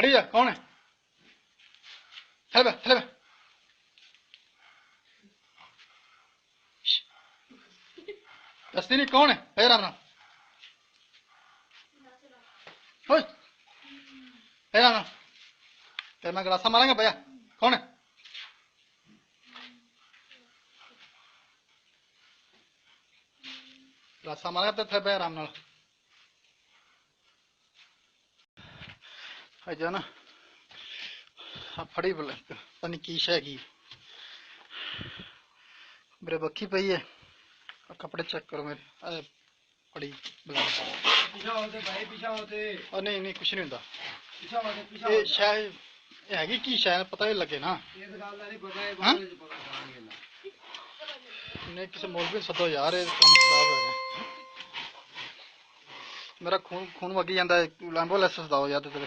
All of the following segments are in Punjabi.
खड़ी जा कौन है? चल बे दस्ती कौन है? राम राम राम राम तेरे में गलासा मारेंगे, भैया? कौन है? गलासा मारेगा तो थे भैया राम नाल। ਅਜਾ ਨਾ। ਆ ਫੜੀ ਬਲ ਪਤਾ ਨੀ ਕੀ ਸ਼ੈ ਕੀ। ਮੇਰੇ ਬੱਖੀ ਪਈ ਹੈ ਆ ਕੱਪੜੇ ਚੈੱਕ ਕਰੋ ਮੇਰੇ। ਆ ਫੜੀ ਬਲਾ। ਪਿਛਾ ਹੋਤੇ ਭਾਈ ਪਿਛਾ ਹੋਤੇ ਆ ਨਹੀਂ ਨਹੀਂ ਕੁਛ ਨਹੀਂ ਹੁੰਦਾ। ਪਿਛਾ ਹੋਤੇ ਪਿਛਾ ਇਹ ਸ਼ਾਇਦ ਇਹ ਹੈਗੀ ਕੀ ਸ਼ਾਇਦ ਪਤਾ ਹੀ ਲੱਗੇ ਨਾ। ਇਹ ਗੱਲ ਦਾ ਨਹੀਂ ਪਤਾ ਹੈ ਹਾਂ? ਬਾਅਦ ਵਿੱਚ ਪਤਾ ਕਰਾਂਗੇ ਨਾ ਨਹੀਂ ਕਿਸੇ ਮੌਲਵੀ ਨੂੰ ਸੱਦੋ ਯਾਰ ਇਹ ਕੰਮ ਖਰਾਬ ਹੋ ਗਿਆ। ਮੇਰਾ ਖੂਨ ਖੂਨ ਵਗੀ ਜਾਂਦਾ ਐਂਬੂਲੈਂਸ ਸਦਾਓ ਯਾਰ ਤੇ ਥੋੜਾ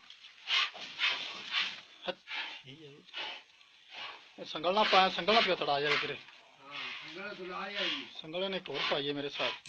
ਇਹ ਸੰਗਲ ਨਾ ਪਾਇਆ ਸੰਗਲ ਨਾ ਪਿਆ ਤੜਾ ਜਾ ਤੇਰੇ ਹਾਂ ਸੰਗਲ ਤੋਂ ਆਇਆ ਜੀ ਸੰਗਲ ਨੇ ਇੱਕ ਹੋਰ ਪਾਈ ਹੈ ਮੇਰੇ ਸਾਥ।